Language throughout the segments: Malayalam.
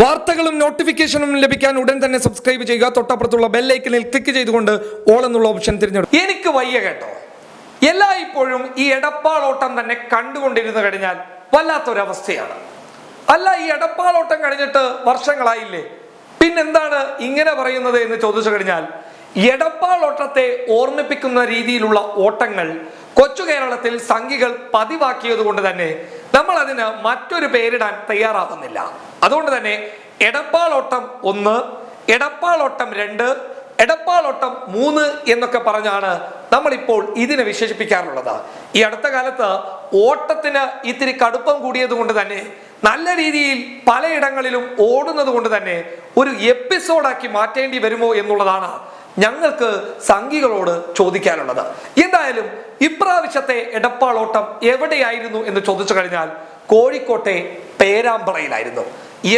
വാർത്തകളും നോട്ടിഫിക്കേഷനും ലഭിക്കാൻ ഉടൻ തന്നെ സബ്സ്ക്രൈബ് ചെയ്യുക. തൊട്ടപ്പുറത്തുള്ള ബെല്ലൈക്കനിൽ ക്ലിക്ക് ചെയ്തുകൊണ്ട് ഓൾ എന്നുള്ള ഓപ്ഷൻ തിരഞ്ഞെടുക്കും എനിക്ക് വയ്യ കേട്ടോ. എല്ലായ്പ്പോഴും ഈ എടപ്പാളോട്ടം തന്നെ കണ്ടുകൊണ്ടിരുന്നു കഴിഞ്ഞാൽ വല്ലാത്തൊരവസ്ഥയാണ്. അല്ല ഈ എടപ്പാളോട്ടം കഴിഞ്ഞിട്ട് വർഷങ്ങളായില്ലേ? പിന്നെന്താണ് ഇങ്ങനെ പറയുന്നത് എന്ന് ചോദിച്ചു കഴിഞ്ഞാൽ എടപ്പാളോട്ടത്തെ ഓർമ്മിപ്പിക്കുന്ന രീതിയിലുള്ള ഓട്ടങ്ങൾ കൊച്ചു കേരളത്തിൽ സംഘികൾ പതിവാക്കിയത് കൊണ്ട് തന്നെ നമ്മൾ അതിന് മറ്റൊരു പേരിടാൻ തയ്യാറാകുന്നില്ല അതുകൊണ്ട് തന്നെ എടപ്പാളോട്ടം ഒന്ന് എടപ്പാളോട്ടം രണ്ട് എടപ്പാളോട്ടം മൂന്ന് എന്നൊക്കെ പറഞ്ഞാണ് നമ്മളിപ്പോൾ ഇതിനെ വിശേഷിപ്പിക്കാറുള്ളത്. ഈ അടുത്ത കാലത്ത് ഓട്ടത്തിന് ഇത്തിരി കടുപ്പം കൂടിയത് കൊണ്ട് തന്നെ നല്ല രീതിയിൽ പലയിടങ്ങളിലും ഓടുന്നത് കൊണ്ട് തന്നെ ഒരു എപ്പിസോഡാക്കി മാറ്റേണ്ടി വരുമോ എന്നുള്ളതാണ് ഞങ്ങൾക്ക് സംഘികളോട് ചോദിക്കാനുള്ളത്. എന്തായാലും ഇപ്രാവശ്യത്തെ എടപ്പാളോട്ടം എവിടെയായിരുന്നു എന്ന് ചോദിച്ചു കഴിഞ്ഞാൽ കോഴിക്കോട്ടെ പേരാമ്പറയിലായിരുന്നു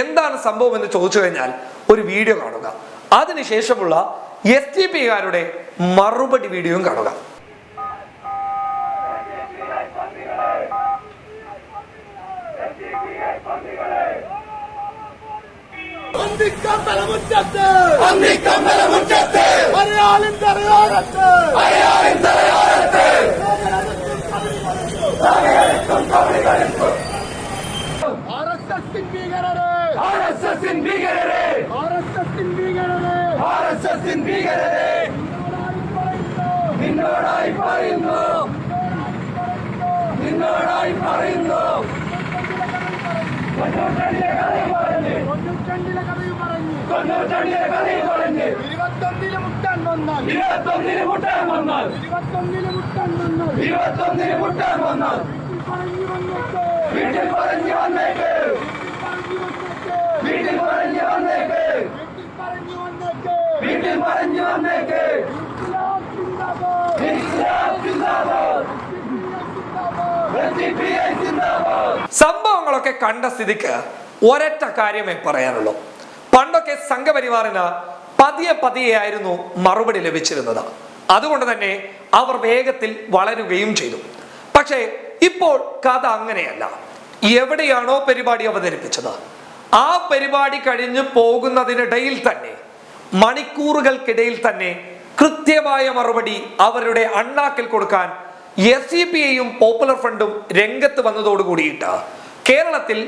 എന്താണ് സംഭവം എന്ന് ചോദിച്ചു കഴിഞ്ഞാൽ ഒരു വീഡിയോ കാണുക. അതിനുശേഷമുള്ള എസ് ടി പിക്കാരുടെ മറുപടി വീഡിയോയും കാണുക. നിന്നോടായി പറയുന്നു നിന്നോടായി പറയുന്നു തൊണ്ണൂറ്റണ്ടിലെ കഥയും പറഞ്ഞ്. തൊണ്ണൂറ്റണ്ടിലെ കഥയും പറഞ്ഞ്. ഇരുപത്തൊന്നിന് മുട്ടാൻ വന്നാൽ. ഇരുപത്തൊന്നിന് മുട്ടാൻ വന്നാൽ. ഇരുപത്തൊന്നിന് മുട്ടാൻ വന്നാൽ. ഇരുപത്തൊന്നിന് മുട്ടാൻ വന്നാൽ. വീട്ടിൽ പറഞ്ഞു വന്നേക്ക്. വീട്ടിൽ പറഞ്ഞു വന്നേക്ക്. വീട്ടിൽ പറഞ്ഞു വന്നേക്ക്. ഇസ്ലാം സംഭവങ്ങളൊക്കെ കണ്ട സ്ഥിതിക്ക് ഒരൊറ്റ കാര്യമേ പറയാനുള്ളൂ. പണ്ടൊക്കെ സംഘപരിവാറിന് പതിയെ പതിയെ ആയിരുന്നു മറുപടി ലഭിച്ചിരുന്നത്. അതുകൊണ്ട് തന്നെ അവർ വേഗത്തിൽ വളരുകയും ചെയ്തു. പക്ഷേ ഇപ്പോൾ കഥ അങ്ങനെയല്ല. എവിടെയാണോ പരിപാടി അവതരിപ്പിച്ചത്. ആ പരിപാടി കഴിഞ്ഞു പോകുന്നതിനിടയിൽ തന്നെ മണിക്കൂറുകൾക്കിടയിൽ തന്നെ കൃത്യമായ മറുപടി അവരുടെ അണ്ണാക്കിൽ കൊടുക്കാൻ എസ് സി പി ഐയും പോപ്പുലർ ഫ്രണ്ടും രംഗത്ത് വന്നതോട് കൂടിയിട്ട് കേരളത്തിൽ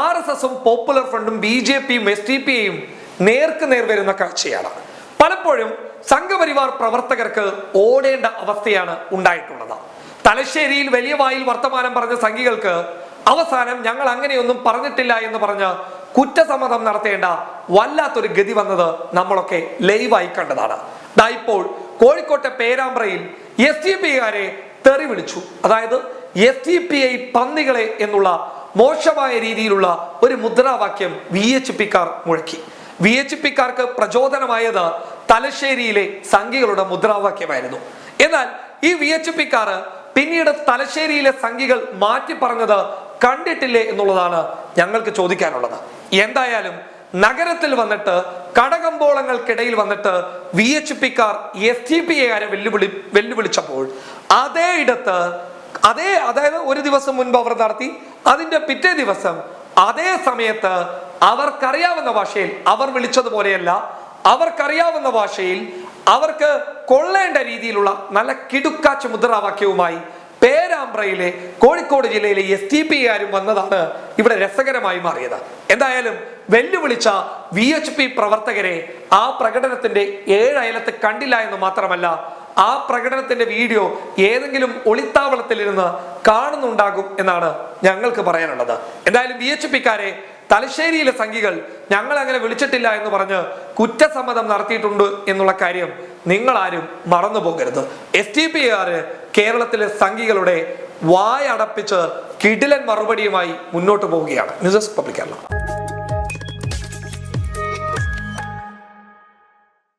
ആർ എസ് എസും പോപ്പുലർ ഫ്രണ്ടും ബി ജെ പിയും എസ് ഡി പി നേർക്ക് നേർ വരുന്ന കാഴ്ചയാണ് പലപ്പോഴും സംഘപരിവാർ പ്രവർത്തകർക്ക് ഓടേണ്ട അവസ്ഥയാണ് ഉണ്ടായിട്ടുള്ളത്. തലശ്ശേരിയിൽ വലിയ വായിൽ വർത്തമാനം പറഞ്ഞ സംഘികൾക്ക് അവസാനം ഞങ്ങൾ അങ്ങനെയൊന്നും പറഞ്ഞിട്ടില്ല എന്ന് പറഞ്ഞ് കുറ്റസമ്മതം നടത്തേണ്ട വല്ലാത്തൊരു ഗതി വന്നത് നമ്മളൊക്കെ ലൈവായി കണ്ടതാണ്. ദാ ഇപ്പോൾ കോഴിക്കോട്ടെ പേരാമ്പ്രയിൽ എസ് ഡി പി കാരെ തെറി വിളിച്ചു. അതായത് എസ് ഡി പി ഐ പന്നികളെ എന്നുള്ള മോശമായ രീതിയിലുള്ള ഒരു മുദ്രാവാക്യം വി എച്ച് പിക്കാർ മുഴക്കി. വി എച്ച് പിക്കാർക്ക് പ്രചോദനമായത് തലശ്ശേരിയിലെ സംഘികളുടെ മുദ്രാവാക്യമായിരുന്നു. എന്നാൽ ഈ വി എച്ച് പിക്കാർ പിന്നീട് തലശ്ശേരിയിലെ സംഘികൾ മാറ്റി പറഞ്ഞത് കണ്ടിട്ടില്ലേ എന്നുള്ളതാണ് ഞങ്ങൾക്ക് ചോദിക്കാനുള്ളത്. എന്തായാലും നഗരത്തിൽ വന്നിട്ട് കടകമ്പോളങ്ങൾക്കിടയിൽ വന്നിട്ട് വി എച്ച് പിക്കാർ എസ് ടി പി എക്കാരെ വെല്ലുവിളി വെല്ലുവിളിച്ചപ്പോൾ അതേ ഇടത്ത് അതേ അതായത് ഒരു ദിവസം മുൻപ് അവർ നടത്തി അതിന്റെ പിറ്റേ ദിവസം അതേ സമയത്ത് അവർക്കറിയാവുന്ന ഭാഷയിൽ അവർ വിളിച്ചതുപോലെയല്ല അവർക്കറിയാവുന്ന ഭാഷയിൽ അവർക്ക് കൊള്ളേണ്ട രീതിയിലുള്ള നല്ല കിടുക്കാച്ച് മുദ്രാവാക്യവുമായി പേരാമ്പ്രയിലെ കോഴിക്കോട് ജില്ലയിലെ എസ് ടി പി കാരും വന്നതാണ് ഇവിടെ രസകരമായി മാറിയത്. എന്തായാലും വെല്ലുവിളിച്ച വി എച്ച് പി പ്രവർത്തകരെ ആ പ്രകടനത്തിന്റെ ഏഴയലത്ത് കണ്ടില്ല എന്ന് മാത്രമല്ല ആ പ്രകടനത്തിന്റെ വീഡിയോ ഏതെങ്കിലും ഒളിത്താവളത്തിലിരുന്ന് കാണുന്നുണ്ടാകും എന്നാണ് ഞങ്ങൾക്ക് പറയാനുള്ളത്. എന്തായാലും വി എച്ച് പിക്കാരെ തലശ്ശേരിയിലെ സംഘികൾ ഞങ്ങൾ അങ്ങനെ വിളിച്ചിട്ടില്ല എന്ന് പറഞ്ഞ് കുറ്റസമ്മതം നടത്തിയിട്ടുണ്ട് എന്നുള്ള കാര്യം നിങ്ങൾ ആരും മറന്നു പോകരുത് എസ് ടി പി ആര് കേരളത്തിലെ സംഘികളുടെ വായടപ്പിച്ച് കിടിലൻ മറുപടിയുമായി മുന്നോട്ട് പോവുകയാണ്. News public